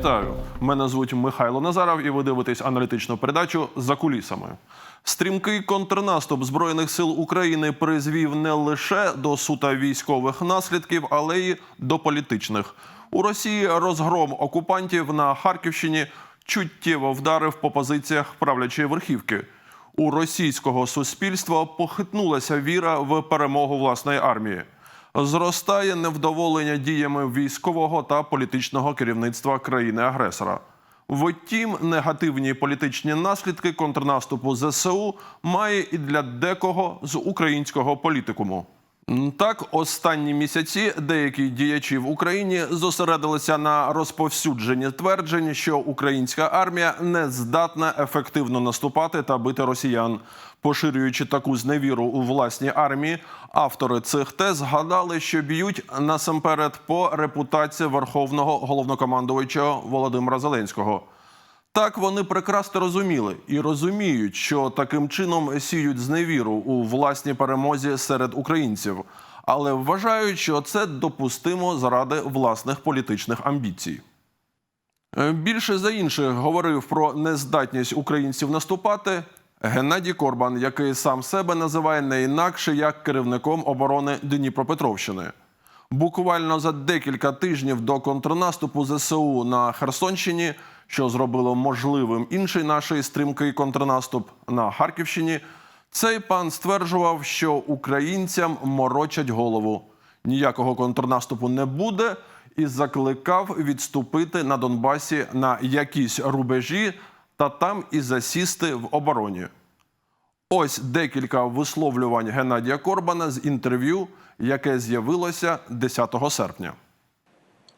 Вітаю! Мене звуть Михайло Назаров, і ви дивитесь аналітичну передачу за кулісами. Стрімкий контрнаступ збройних сил України призвів не лише до сута військових наслідків, але й до політичних. У Росії розгром окупантів на Харківщині чуттєво вдарив по позиціях правлячої верхівки. У російського суспільства похитнулася віра в перемогу власної армії. Зростає невдоволення діями військового та політичного керівництва країни-агресора. Втім, негативні політичні наслідки контрнаступу ЗСУ має і для декого з українського політикуму. Так, останні місяці деякі діячі в Україні зосередилися на розповсюдженні тверджень, що українська армія не здатна ефективно наступати та бити росіян. Поширюючи таку зневіру у власній армії, автори цих тез згадали, що б'ють насамперед по репутації верховного головнокомандувача Володимира Зеленського. Так вони прекрасно розуміли і розуміють, що таким чином сіють зневіру у власній перемозі серед українців, але вважають, що це допустимо заради власних політичних амбіцій. Е, Більше за інших говорив про нездатність українців наступати Геннадій Корбан, який сам себе називає не інакше як керівником оборони Дніпропетровщини. Буквально за декілька тижнів до контрнаступу ЗСУ на Херсонщині, що зробило можливим інший наш стрімкий контрнаступ на Харківщині, цей пан стверджував, що українцям морочать голову. Ніякого контрнаступу не буде, і закликав відступити на Донбасі на якісь рубежі та там і засісти в обороні. Ось декілька висловлювань Геннадія Корбана з інтерв'ю, яке з'явилося 10 серпня.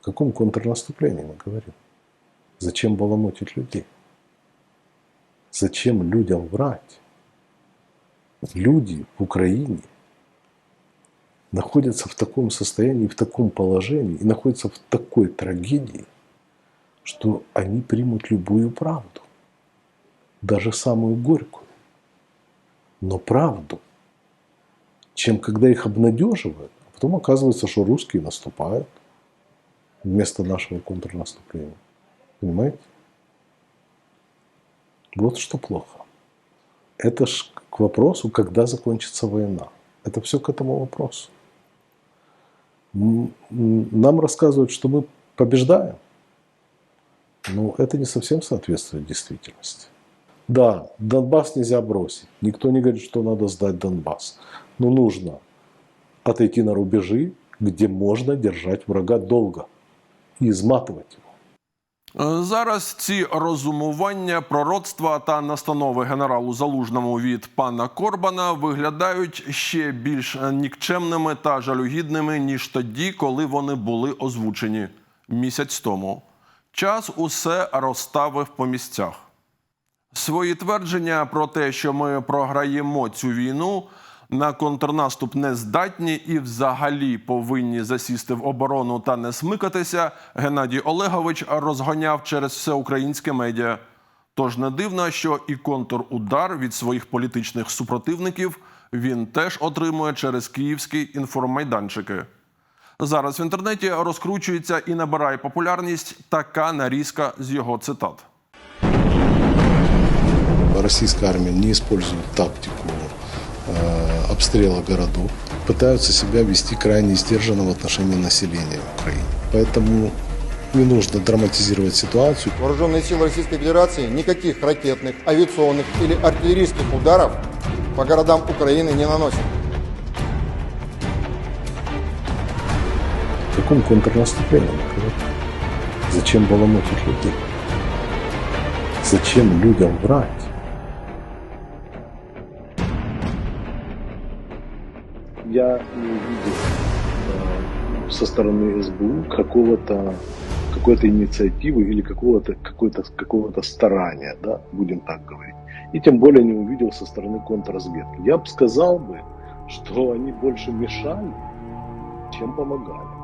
О каком контрнаступлении мы говорим? Зачем баламутить людей? Зачем людям врать? Люди в Украине находятся в таком состоянии, в таком положении и находятся в такой трагедии, что они примут любую правду, даже самую горькую, но правду, чем когда их обнадеживают, а потом оказывается, что русские наступают вместо нашего контрнаступления. Понимаете? Вот что плохо. Это ж к вопросу, когда закончится война. Это все к этому вопросу. Нам рассказывают, что мы побеждаем. Но это не совсем соответствует действительности. Да, Донбасс нельзя бросить. Никто не говорит, что надо сдать Донбасс. Но нужно отойти на рубежи, где можно держать врага долго и изматывать его. Е, Зараз ці розумування, пророцтва та настанови генералу Залужному від пана Корбана виглядають ще більш нікчемними та жалюгідними, ніж тоді, коли вони були озвучені місяць тому. Час усе розставив по місцях. Свої твердження про те, що ми програємо цю війну, на контрнаступ не здатні і взагалі повинні засісти в оборону та не смикатися, Геннадій Олегович розганяв через всеукраїнське медіа. Тож не дивно, що і контрудар від своїх політичних супротивників він теж отримує через київські інформайданчики. Зараз в інтернеті розкручується і набирає популярність така нарізка з його цитат. Российская армия не использует тактику э, обстрела городов, пытаются себя вести крайне сдержанно в отношении населения Украины. Поэтому не нужно драматизировать ситуацию. Вооруженные силы Российской Федерации никаких ракетных, авиационных или артиллерийских ударов по городам Украины не наносят. В каком контрнаступлении? Зачем баламутить людей? Зачем людям врать? Я не увидел э, со стороны СБУ какого-то какой-то инициативы или какого-то какой-то какого-то старания, да, будем так говорить. И тем более не увидел со стороны контрразведки. Я бы сказал бы, что они больше мешали, чем помогали.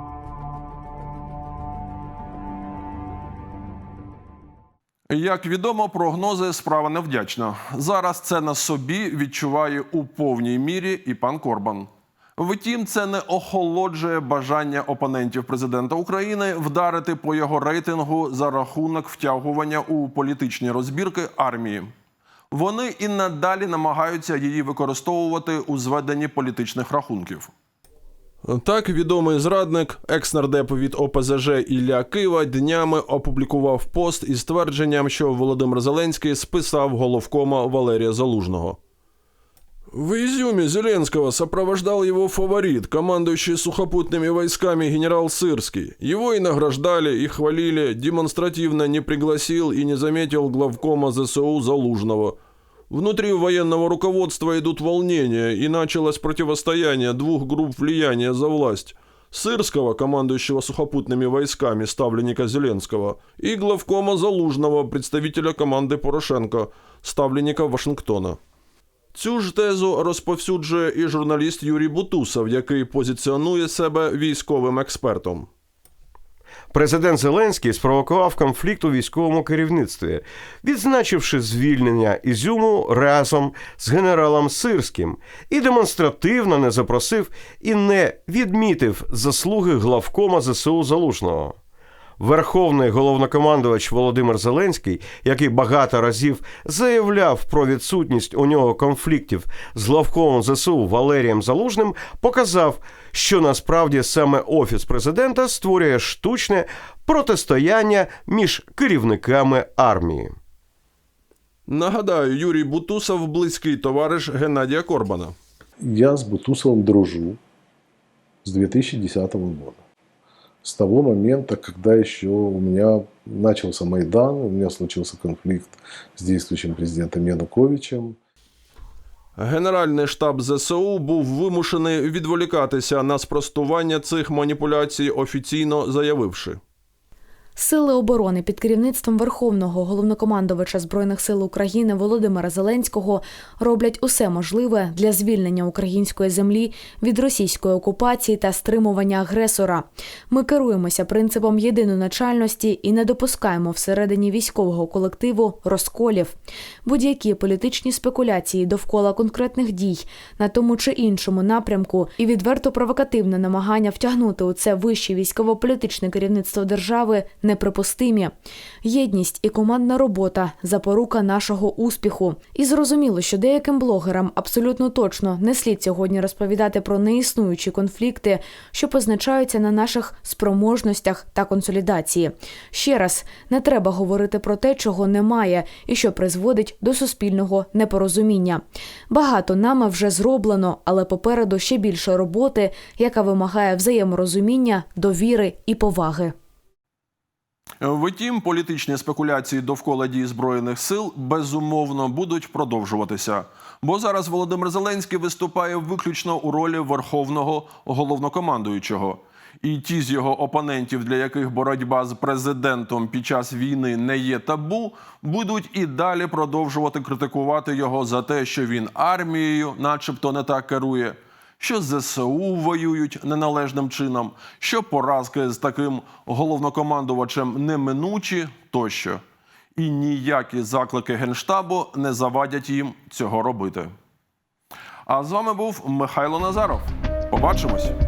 Як відомо, прогнози справа невдячна. Зараз це на собі відчуває у повній мірі і пан Корбан. Втім, це не охолоджує бажання опонентів президента України вдарити по його рейтингу за рахунок втягування у політичні розбірки армії. Вони і надалі намагаються її використовувати у зведенні політичних рахунків. Так, відомий зрадник, екс-нардеп від ОПЗЖ Ілля Кива днями опублікував пост із твердженням, що Володимир Зеленський списав головкома Валерія Залужного. В изюме Зеленского сопровождал его фаворит, командующий сухопутными войсками генерал Сырский. Его и награждали, и хвалили, демонстративно не пригласил и не заметил главкома ЗСУ Залужного. Внутри военного руководства идут волнения, и началось противостояние двух групп влияния за власть. Сырского, командующего сухопутными войсками, ставленника Зеленского, и главкома Залужного, представителя команды Порошенко, ставленника Вашингтона. Цю ж тезу розповсюджує і журналіст Юрій Бутусов, який позиціонує себе військовим експертом. Президент Зеленський спровокував конфлікт у військовому керівництві, відзначивши звільнення Ізюму разом з генералом Сирським, і демонстративно не запросив і не відмітив заслуги главкома ЗСУ Залужного. Верховний головнокомандувач Володимир Зеленський, який багато разів заявляв про відсутність у нього конфліктів з главкомом ЗСУ Валерієм Залужним, показав, що насправді саме офіс президента створює штучне протистояння між керівниками армії. Нагадаю, Юрій Бутусов близький товариш Геннадія Корбана. Я с Бутусовым дружу с 2010 года. С того момента, когда еще у меня начался Майдан, у меня случился конфликт с действующим президентом Януковичем. Генеральний штаб ЗСУ був вимушений відволікатися на спростування цих маніпуляцій, офіційно заявивши. Сили оборони під керівництвом Верховного головнокомандувача збройних сил України Володимира Зеленського роблять усе можливе для звільнення української землі від російської окупації та стримування агресора. Ми керуємося принципом єдиноначальності і не допускаємо всередині військового колективу розколів. Будь-які політичні спекуляції довкола конкретних дій на тому чи іншому напрямку і відверто провокативне намагання втягнути у це вище військово-політичне керівництво держави неприпустимі. Єдність і командна робота запорука нашого успіху. І зрозуміло, що деяким блогерам абсолютно точно не слід сьогодні розповідати про неіснуючі конфлікти, що позначаються на наших спроможностях та консолідації. Ще раз не треба говорити про те, чого немає, і що призводить до суспільного непорозуміння. Багато нами вже зроблено, але попереду ще більше роботи, яка вимагає взаєморозуміння, довіри і поваги. Втім, політичні спекуляції довкола дій збройних сил безумовно будуть продовжуватися. Бо зараз Володимир Зеленський виступає виключно у ролі верховного головнокомандуючого. І ті з його опонентів, для яких боротьба з президентом під час війни не є табу, будуть і далі продовжувати критикувати його за те, що він армією, начебто, не так керує, що ЗСУ воюють неналежним чином, що поразки з таким головнокомандувачем неминучі тощо. І ніякі заклики Генштабу не завадять їм цього робити. А з вами був Михайло Назаров. Побачимось!